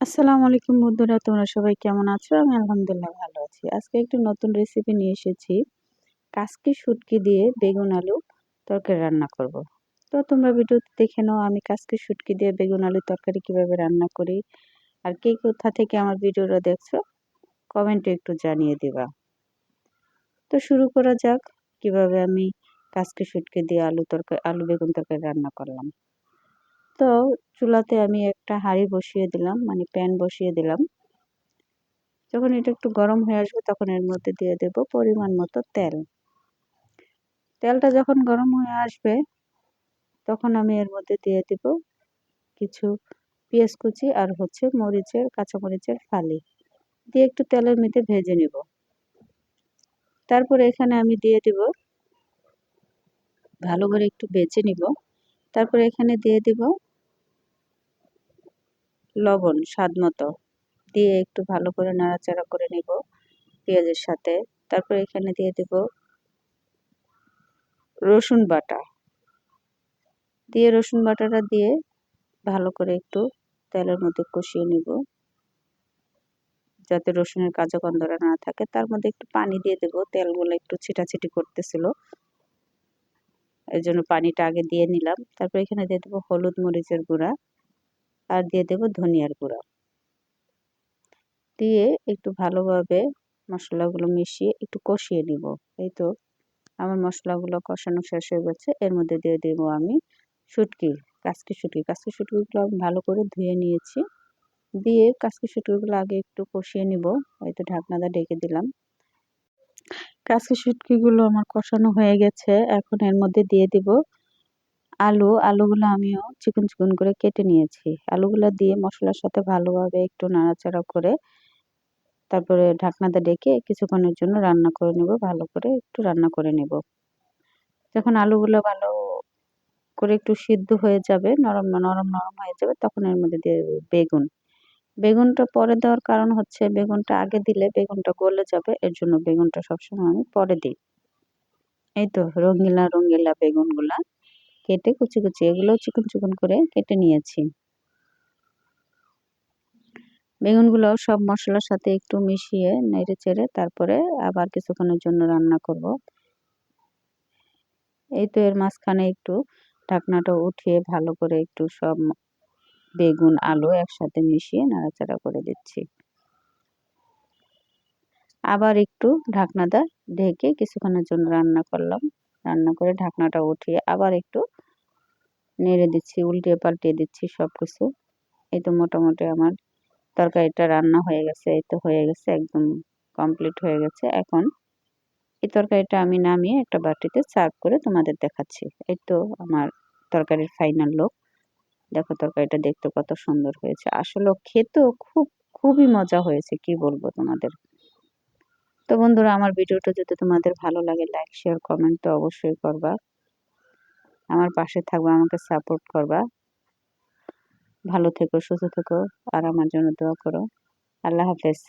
আসসালামু আলাইকুম বন্ধুরা, তোমরা সবাই কেমন আছো? আমি আলহামদুলিল্লাহ ভালো আছি। আজকে একটু নতুন রেসিপি নিয়ে এসেছি। কাসকি শুটকি দিয়ে বেগুন আলু তরকারি রান্না করব। তো তোমরা ভিডিওতে দেখে নাও আমি কাসকি শুটকি দিয়ে বেগুন আলু তরকারি কীভাবে রান্না করি আর কে কোথা থেকে আমার ভিডিওটা দেখছ কমেন্টে একটু জানিয়ে দিবা। তো শুরু করা যাক, কীভাবে আমি কাসকি শুটকি দিয়ে আলু তরকারি আলু বেগুন তরকারি রান্না করলাম। তো চুলাতে আমি একটা হাঁড়ি বসিয়ে দিলাম মানে প্যান বসিয়ে দিলাম। যখন এটা একটু গরম হয়ে আসবে তখন এর মধ্যে দিয়ে দেব পরিমাণ মতো তেল। তেলটা যখন গরম হয়ে আসবে, তখন আমি এর মধ্যে দিয়ে দেব কিছু পেঁয়াজ কুচি আর হচ্ছে মরিচের কাঁচামরিচের ফালি। দিয়ে একটু তেলের মধ্যে ভেজে নিব। তারপরে এখানে আমি দিয়ে দিব, ভালো করে একটু বেছে নিব। তারপরে এখানে দিয়ে দিব লবণ, স্বাদ মতো দিয়ে একটু ভালো করে নাড়াচাড়া করে নেব পেঁয়াজের সাথে। তারপর এখানে দিয়ে দেব রসুন বাটা। দিয়ে রসুন বাটাটা দিয়ে ভালো করে একটু তেলের মধ্যে কষিয়ে নিব। যাতে রসুনের কাঁচা গন্ধটা না থাকে। তার মধ্যে একটু পানি দিয়ে দেব। তেলগুলো একটু ছিটাছিটি করতেছিল। এই জন্য পানিটা আগে দিয়ে নিলাম। তারপর এখানে দিয়ে দেবো হলুদ মরিচের গুঁড়া। আর দিয়ে দেব ধনিয়ার গুঁড়া। দিয়ে একটু ভালোভাবে মশলাগুলো মিশিয়ে একটু কষিয়ে নিব। এই তো আমার মশলাগুলো কষানো শেষ হয়ে গেছে। এর মধ্যে দিয়ে দেবো আমি শুটকি, কাসকি শুটকি। কাসকি শুটকিগুলো আমি ভালো করে ধুয়ে নিয়েছি। দিয়ে কাসকি শুটকিগুলো আগে একটু কষিয়ে নিব। এই হয়তো ঢাকনাটা ডেকে দিলাম। কাসকি শুটকিগুলো আমার কষানো হয়ে গেছে। এখন এর মধ্যে দিয়ে দিব আলু, আলুগুলো আমিও চিকন চিকন করে কেটে নিয়েছি। আলুগুলো দিয়ে মশলার সাথে ভালোভাবে একটু নাড়াচাড়া করে তারপরে ঢাকনাতে ডেকে কিছুক্ষণের জন্য রান্না করে নেব, ভালো করে একটু রান্না করে নেব। যখন আলুগুলো ভালো করে একটু সিদ্ধ হয়ে যাবে, নরম নরম নরম হয়ে যাবে, তখন এর মধ্যে দিয়ে বেগুন। বেগুনটা পরে দেওয়ার কারণ হচ্ছে বেগুনটা আগে দিলে বেগুনটা গলে যাবে, এর জন্য বেগুনটা সবসময় আমি পরে দিই। এই তো রঙিলা রঙিলা বেগুনগুলা। কেটে কুচি কুচি এগুলো চিকন চিকন করে কেটে নিয়েছি। বেগুনগুলো সব মশলার সাথে একটু মিশিয়ে নেড়ে চেড়ে তারপরে আবার কিছুক্ষণের জন্য রান্না করব। এই তো এর মাঝখানে একটু ঢাকনাটা উঠিয়ে ভালো করে একটু সব বেগুন, আলু একসাথে মিশিয়ে নাড়াচাড়া করে দিচ্ছি। আবার একটু ঢাকনাটা ঢেকে কিছুক্ষণের জন্য রান্না করলাম। রান্না করে ঢাকনাটা উঠিয়ে আবার একটু নেড়ে দিচ্ছি, উল্টে পাল্টে দিচ্ছি সব কিছু এই তো মোটামুটি আমার তরকারিটা রান্না হয়ে গেছে, এই তো হয়ে গেছে, একদম কমপ্লিট হয়ে গেছে। এখন এই তরকারিটা আমি নামিয়ে একটা বাটিতে সার্ভ করে তোমাদের দেখাচ্ছি। এই তো আমার তরকারির ফাইনাল লোক দেখো তরকারিটা দেখতে কত সুন্দর হয়েছে। আসলে খেতেও খুব, খুবই মজা হয়েছে, কি বলব তোমাদের? তো বন্ধুরা, আমার ভিডিওটা যদি তোমাদের ভালো লাগে লাইক শেয়ার কমেন্ট তো অবশ্যই করবা। আমার পাশে থাকবা, আমাকে সাপোর্ট করবা। ভালো থেকো, সুস্থ থেকো, আর আমার জন্য দোয়া করো। আল্লাহ হাফেজ।